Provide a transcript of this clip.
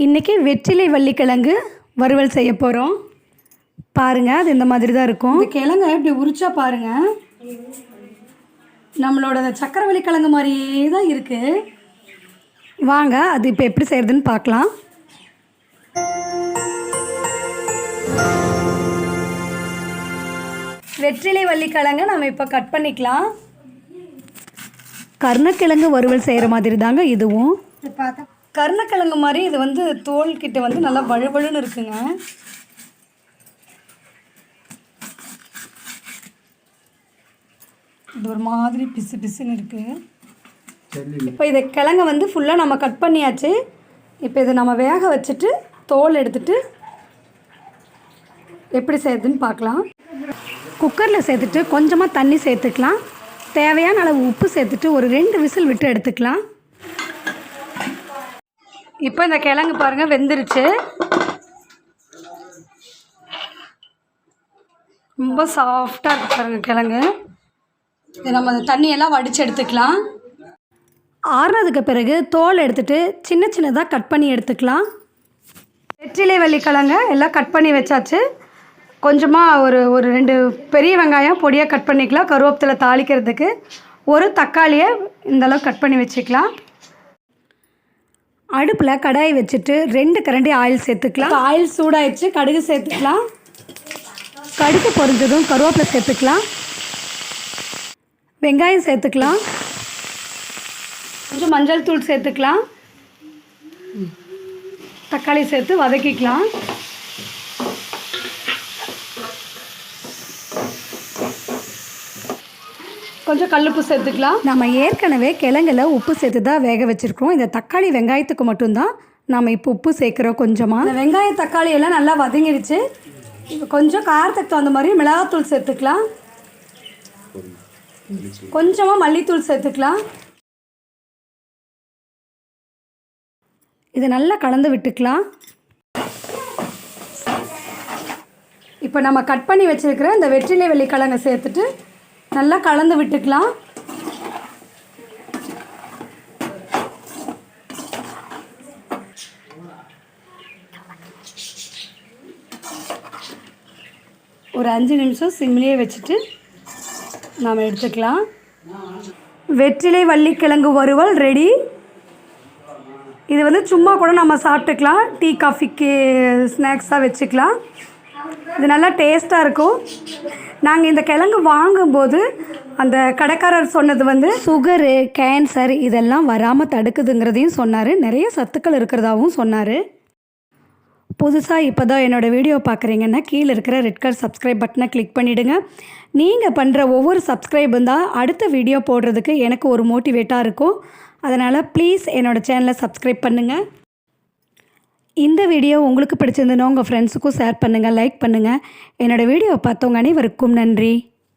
இன்றைக்கி வெற்றிலை வள்ளிக்கிழங்கு வறுவல் செய்ய போகிறோம் பாருங்கள் அது இந்த மாதிரி தான் இருக்கும் கிழங்க இப்படி உரிச்சா பாருங்கள் நம்மளோட அந்த சக்கரவள்ளி கிழங்கு மாதிரியே தான் இருக்குது வாங்க அது இப்போ எப்படி செய்கிறதுன்னு பார்க்கலாம். வெற்றிலை வள்ளிக்கிழங்க நம்ம இப்போ கட் பண்ணிக்கலாம். கருணக்கிழங்கு வறுவல் செய்கிற மாதிரி தாங்க இதுவும் பார்த்தா கருணக்கிழங்கு மாதிரி இது வந்து தோல் கிட்ட வந்து நல்லா வழுவழுன்னு இருக்குங்க. இது ஒரு மாதிரி பிசு பிசுன்னு இருக்குது இப்போ இதை கிழங்க வந்து ஃபுல்லாக நம்ம கட் பண்ணியாச்சு. இப்போ இதை நம்ம வேக வச்சுட்டு தோல் எடுத்துட்டு எப்படி செய்யுதுன்னு பார்க்கலாம். குக்கரில் சேர்த்துட்டு கொஞ்சமாக தண்ணி சேர்த்துக்கலாம். தேவையான அளவு உப்பு சேர்த்துட்டு ஒரு ரெண்டு விசில் விட்டு எடுத்துக்கலாம். இப்போ இந்த கிழங்கு பாருங்கள் வெந்துருச்சு. ரொம்ப சாஃப்டாக இருக்குது பாருங்கள் கிழங்கு. இது நம்ம அந்த தண்ணியெல்லாம் வடித்து எடுத்துக்கலாம். ஆறுனதுக்கு பிறகு தோல் எடுத்துகிட்டு சின்ன சின்னதாக கட் பண்ணி எடுத்துக்கலாம். வெற்றிலை வள்ளிக்கிழங்க எல்லாம் கட் பண்ணி வச்சாச்சு. கொஞ்சமாக ஒரு ஒரு ரெண்டு பெரிய வெங்காயம் பொடியாக கட் பண்ணிக்கலாம் கருவேப்பிலை தாளிக்கிறதுக்கு. ஒரு தக்காளியை இந்தளவு கட் பண்ணி வச்சுக்கலாம். அடுப்பில் கடாய் வச்சுட்டு ரெண்டு கரண்டி ஆயில் சேர்த்துக்கலாம். ஆயில் சூடாயிடுச்சு கடுகு சேர்த்துக்கலாம். கடுகு பொரிஞ்சதும் கருவேப்பிலை சேர்த்துக்கலாம். வெங்காயம் சேர்த்துக்கலாம். கொஞ்சம் மஞ்சள் தூள் சேர்த்துக்கலாம். தக்காளி சேர்த்து வதக்கிக்கலாம். கொஞ்சம் கல்லுப்பு சேர்த்துக்கலாம். நம்ம ஏற்கனவே கிழங்குல உப்பு சேர்த்து தான் வேக வச்சுருக்கோம். இந்த தக்காளி வெங்காயத்துக்கு மட்டும்தான் நாம் இப்போ உப்பு சேர்க்குறோம் கொஞ்சமாக இந்த வெங்காயம் தக்காளி எல்லாம் நல்லா வதங்கிடுச்சு இப்போ கொஞ்சம் காரத்துக்கு தகுந்த மாதிரி மிளகாத்தூள் சேர்த்துக்கலாம். கொஞ்சமாக மல்லித்தூள் சேர்த்துக்கலாம். இதை நல்லா கலந்து விட்டுக்கலாம். இப்போ நம்ம கட் பண்ணி வச்சுருக்கிற இந்த வெற்றிலை வெள்ளிக்கிழங்கை சேர்த்துட்டு நல்லா கலந்து விட்டுக்கலாம். ஒரு அஞ்சு நிமிஷம் சிம்லேயே வச்சுட்டு நாம் எடுத்துக்கலாம். வெற்றிலை வள்ளிக்கிழங்கு வறுவல் ரெடி இது வந்து சும்மா கூட நம்ம சாப்பிட்டுக்கலாம். டீ காஃபிக்கு ஸ்நாக்ஸாக வச்சுக்கலாம். இது நல்லா டேஸ்ட்டாக இருக்கும். நாங்கள் இந்த கிழங்கு வாங்கும்போது அந்த கடைக்காரர் சொன்னது வந்து சுகரு கேன்சர் இதெல்லாம் வராமல் தடுக்குதுங்கிறதையும் சொன்னார். நிறைய சத்துக்கள் இருக்கிறதாவும் சொன்னார். புதுசாக இப்போ தான் என்னோடய வீடியோ பார்க்குறீங்கன்னா கீழே இருக்கிற ரெட் கலர் சப்ஸ்கிரைப் பட்டனை கிளிக் பண்ணிவிடுங்க நீங்கள் பண்ணுற ஒவ்வொரு சப்ஸ்கிரைபும் தான் அடுத்த வீடியோ போடுறதுக்கு எனக்கு ஒரு மோட்டிவேட்டாக இருக்கும். அதனால் ப்ளீஸ் என்னோடய சேனலை சப்ஸ்கிரைப் பண்ணுங்கள் இந்த வீடியோ உங்களுக்கு பிடிச்சிருந்துன்னா உங்கள் ஃப்ரெண்ட்ஸுக்கும் ஷேர் பண்ணுங்கள் லைக் பண்ணுங்கள் என்னோடய வீடியோவை பார்த்தவங்க அனைவருக்கும் நன்றி.